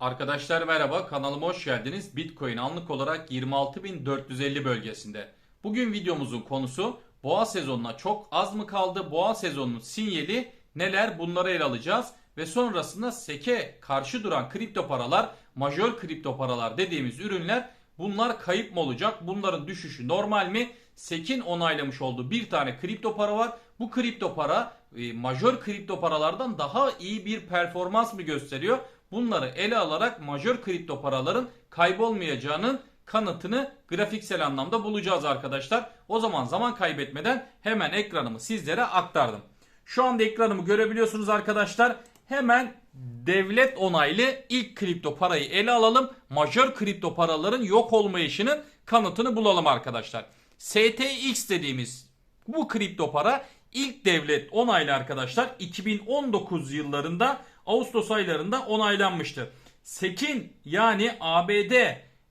Arkadaşlar merhaba kanalıma hoş geldiniz. Bitcoin anlık olarak 26.450 bölgesinde. Bugün videomuzun konusu boğa sezonuna çok az mı kaldı? Boğa sezonunun sinyali neler? Bunları ele alacağız. Ve sonrasında seke karşı duran kripto paralar, majör kripto paralar dediğimiz ürünler bunlar kayıp mı olacak? Bunların düşüşü normal mi? SEC'in onaylamış olduğu bir tane kripto para var. Bu kripto para e, majör kripto paralardan daha iyi bir performans mı gösteriyor? Bunları ele alarak majör kripto paraların kaybolmayacağının kanıtını grafiksel anlamda bulacağız arkadaşlar. O zaman zaman kaybetmeden hemen ekranımı sizlere aktardım. Şu anda ekranımı görebiliyorsunuz arkadaşlar. Hemen devlet onaylı ilk kripto parayı ele alalım. Majör kripto paraların yok olmayışının kanıtını bulalım arkadaşlar. STX dediğimiz bu kripto para ilk devlet onaylı arkadaşlar 2019 yıllarında Ağustos aylarında onaylanmıştı. SEC'in yani ABD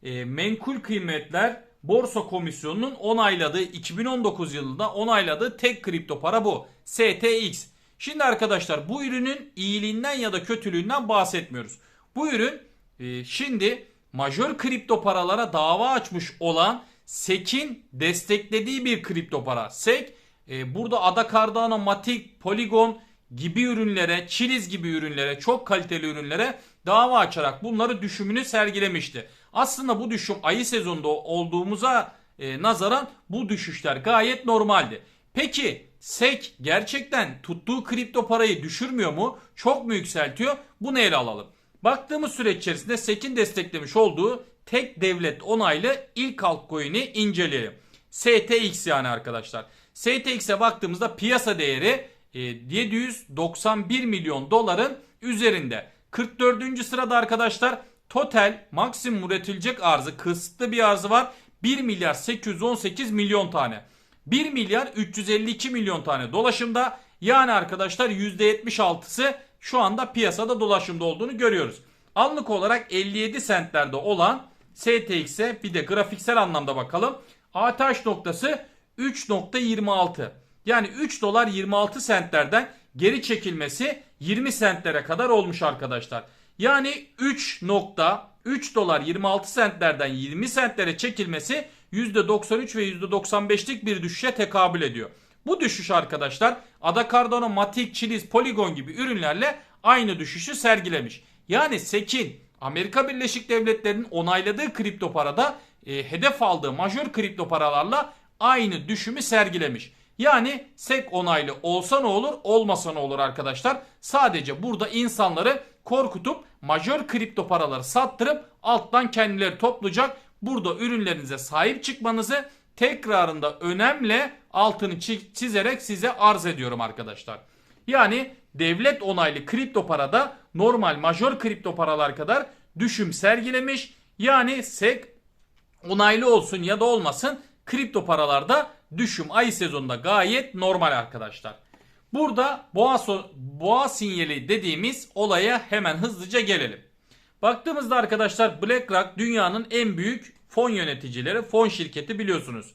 e, Menkul Kıymetler Borsa Komisyonu'nun onayladığı 2019 yılında onayladığı tek kripto para bu. STX. Şimdi arkadaşlar bu ürünün iyiliğinden ya da kötülüğünden bahsetmiyoruz. Bu ürün e, şimdi majör kripto paralara dava açmış olan SEC'in desteklediği bir kripto para. SEC e, burada Ada Cardano, Matic, Polygon gibi ürünlere, Chiliz gibi ürünlere, çok kaliteli ürünlere dava açarak bunları düşümünü sergilemişti. Aslında bu düşüm ayı sezonunda olduğumuza e, nazaran bu düşüşler gayet normaldi. Peki SEC gerçekten tuttuğu kripto parayı düşürmüyor mu? Çok mu yükseltiyor? Bunu ele alalım. Baktığımız süreç içerisinde SEC'in desteklemiş olduğu tek devlet onaylı ilk altcoin'i inceleyelim. STX yani arkadaşlar. STX'e baktığımızda piyasa değeri e, 791 milyon doların üzerinde. 44. sırada arkadaşlar total maksimum üretilecek arzı kısıtlı bir arzı var. 1 milyar 818 milyon tane. 1 milyar 352 milyon tane dolaşımda. Yani arkadaşlar %76'sı şu anda piyasada dolaşımda olduğunu görüyoruz. Anlık olarak 57 sentlerde olan STX'e bir de grafiksel anlamda bakalım. ATH noktası 3.26. Yani 3 dolar 26 sentlerden geri çekilmesi 20 sentlere kadar olmuş arkadaşlar. Yani 3.3 dolar 26 sentlerden 20 sentlere çekilmesi %93 ve %95'lik bir düşüşe tekabül ediyor. Bu düşüş arkadaşlar Ada Cardano, Matic, Chiliz, Polygon gibi ürünlerle aynı düşüşü sergilemiş. Yani SEC'in Amerika Birleşik Devletleri'nin onayladığı kripto parada e, hedef aldığı majör kripto paralarla aynı düşümü sergilemiş. Yani SEC onaylı olsa ne olur olmasa ne olur arkadaşlar. Sadece burada insanları korkutup majör kripto paraları sattırıp alttan kendileri toplayacak. Burada ürünlerinize sahip çıkmanızı tekrarında önemli altını çizerek size arz ediyorum arkadaşlar. Yani devlet onaylı kripto parada normal majör kripto paralar kadar düşüm sergilemiş. Yani SEC onaylı olsun ya da olmasın kripto paralarda düşüm ay sezonunda gayet normal arkadaşlar. Burada boğa, so boğa sinyali dediğimiz olaya hemen hızlıca gelelim. Baktığımızda arkadaşlar BlackRock dünyanın en büyük fon yöneticileri, fon şirketi biliyorsunuz.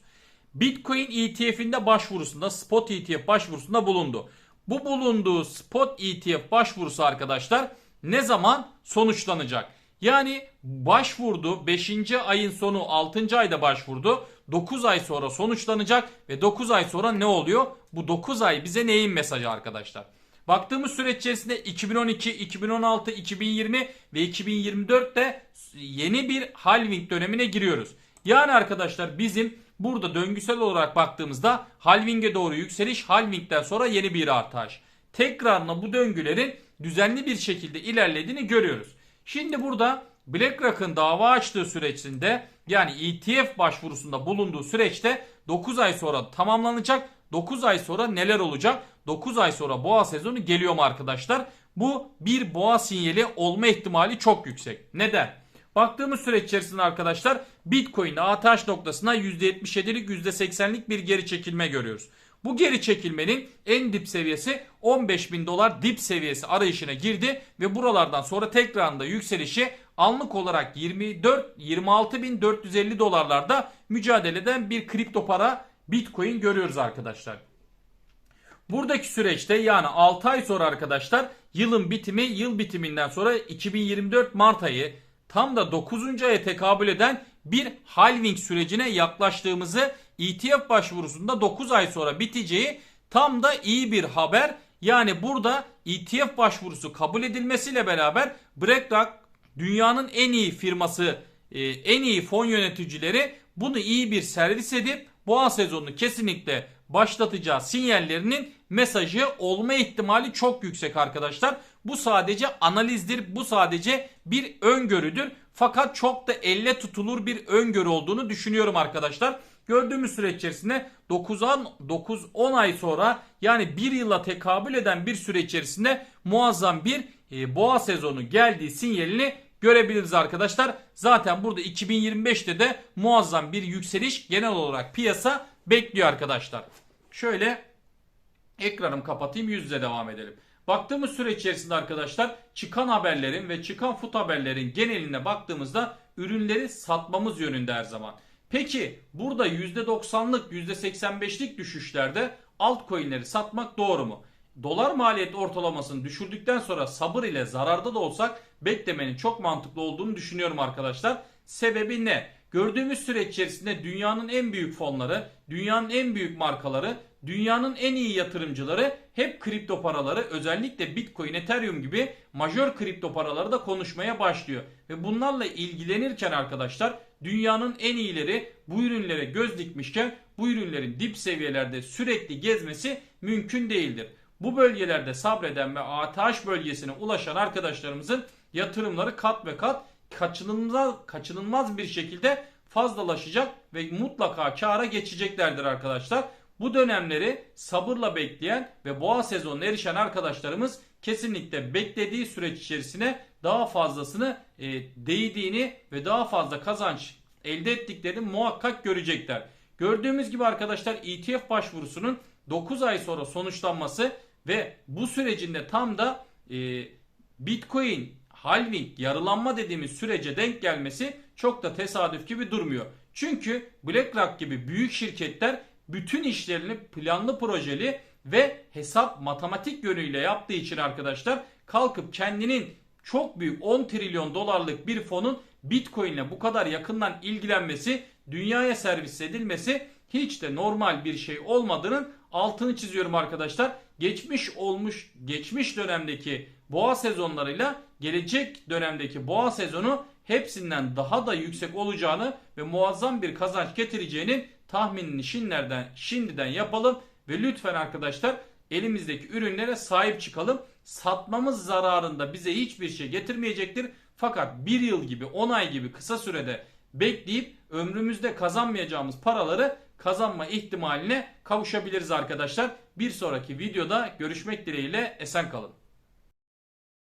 Bitcoin ETF'inde başvurusunda, spot ETF başvurusunda bulundu. Bu bulunduğu spot ETF başvurusu arkadaşlar ne zaman sonuçlanacak? Yani başvurdu 5. ayın sonu 6. ayda başvurdu. 9 ay sonra sonuçlanacak ve 9 ay sonra ne oluyor? Bu 9 ay bize neyin mesajı arkadaşlar? Baktığımız süreç içerisinde 2012, 2016, 2020 ve 2024'te yeni bir halving dönemine giriyoruz. Yani arkadaşlar bizim burada döngüsel olarak baktığımızda halving'e doğru yükseliş, halving'den sonra yeni bir artış. Tekrarına bu döngülerin düzenli bir şekilde ilerlediğini görüyoruz. Şimdi burada BlackRock'ın dava açtığı sürecinde yani ETF başvurusunda bulunduğu süreçte 9 ay sonra tamamlanacak. 9 ay sonra neler olacak? 9 ay sonra boğa sezonu geliyor mu arkadaşlar? Bu bir boğa sinyali olma ihtimali çok yüksek. Neden? Baktığımız süreç içerisinde arkadaşlar Bitcoin ATH noktasına %77'lik %80'lik bir geri çekilme görüyoruz. Bu geri çekilmenin en dip seviyesi 15 bin dolar dip seviyesi arayışına girdi ve buralardan sonra tekrarında yükselişi anlık olarak 24 26 bin 450 dolarlarda mücadele eden bir kripto para Bitcoin görüyoruz arkadaşlar. Buradaki süreçte yani 6 ay sonra arkadaşlar yılın bitimi yıl bitiminden sonra 2024 Mart ayı tam da 9. aya tekabül eden bir halving sürecine yaklaştığımızı ETF başvurusunda 9 ay sonra biteceği tam da iyi bir haber. Yani burada ETF başvurusu kabul edilmesiyle beraber BlackRock dünyanın en iyi firması, e, en iyi fon yöneticileri bunu iyi bir servis edip boğa sezonunu kesinlikle başlatacağı sinyallerinin mesajı olma ihtimali çok yüksek arkadaşlar. Bu sadece analizdir. Bu sadece bir öngörüdür. Fakat çok da elle tutulur bir öngörü olduğunu düşünüyorum arkadaşlar. Gördüğümüz süreç içerisinde 9-10 ay sonra yani bir yıla tekabül eden bir süre içerisinde muazzam bir e, boğa sezonu geldiği sinyalini görebiliriz arkadaşlar. Zaten burada 2025'te de muazzam bir yükseliş genel olarak piyasa bekliyor arkadaşlar. Şöyle ekranımı kapatayım yüzle devam edelim. Baktığımız süre içerisinde arkadaşlar çıkan haberlerin ve çıkan fut haberlerin geneline baktığımızda ürünleri satmamız yönünde her zaman. Peki burada %90'lık %85'lik düşüşlerde altcoin'leri satmak doğru mu? Dolar maliyet ortalamasını düşürdükten sonra sabır ile zararda da olsak beklemenin çok mantıklı olduğunu düşünüyorum arkadaşlar. Sebebi ne? Gördüğümüz süreç içerisinde dünyanın en büyük fonları, dünyanın en büyük markaları, dünyanın en iyi yatırımcıları hep kripto paraları özellikle Bitcoin, Ethereum gibi majör kripto paraları da konuşmaya başlıyor. Ve bunlarla ilgilenirken arkadaşlar dünyanın en iyileri bu ürünlere göz dikmişken bu ürünlerin dip seviyelerde sürekli gezmesi mümkün değildir. Bu bölgelerde sabreden ve ATH bölgesine ulaşan arkadaşlarımızın yatırımları kat ve kat kaçınılmaz, kaçınılmaz bir şekilde fazlalaşacak ve mutlaka kâra geçeceklerdir arkadaşlar. Bu dönemleri sabırla bekleyen ve boğa sezonuna erişen arkadaşlarımız kesinlikle beklediği süreç içerisine daha fazlasını e, değdiğini ve daha fazla kazanç elde ettiklerini muhakkak görecekler. Gördüğümüz gibi arkadaşlar ETF başvurusunun 9 ay sonra sonuçlanması ve bu sürecinde tam da e, Bitcoin halving yarılanma dediğimiz sürece denk gelmesi çok da tesadüf gibi durmuyor. Çünkü BlackRock gibi büyük şirketler bütün işlerini planlı projeli ve hesap matematik yönüyle yaptığı için arkadaşlar kalkıp kendinin çok büyük 10 trilyon dolarlık bir fonun Bitcoin ile bu kadar yakından ilgilenmesi, dünyaya servis edilmesi hiç de normal bir şey olmadığının altını çiziyorum arkadaşlar. Geçmiş olmuş, geçmiş dönemdeki boğa sezonlarıyla gelecek dönemdeki boğa sezonu hepsinden daha da yüksek olacağını ve muazzam bir kazanç getireceğinin tahminini şimdiden, şimdiden yapalım ve lütfen arkadaşlar elimizdeki ürünlere sahip çıkalım. Satmamız zararında bize hiçbir şey getirmeyecektir. Fakat bir yıl gibi 10 ay gibi kısa sürede bekleyip ömrümüzde kazanmayacağımız paraları kazanma ihtimaline kavuşabiliriz arkadaşlar. Bir sonraki videoda görüşmek dileğiyle esen kalın.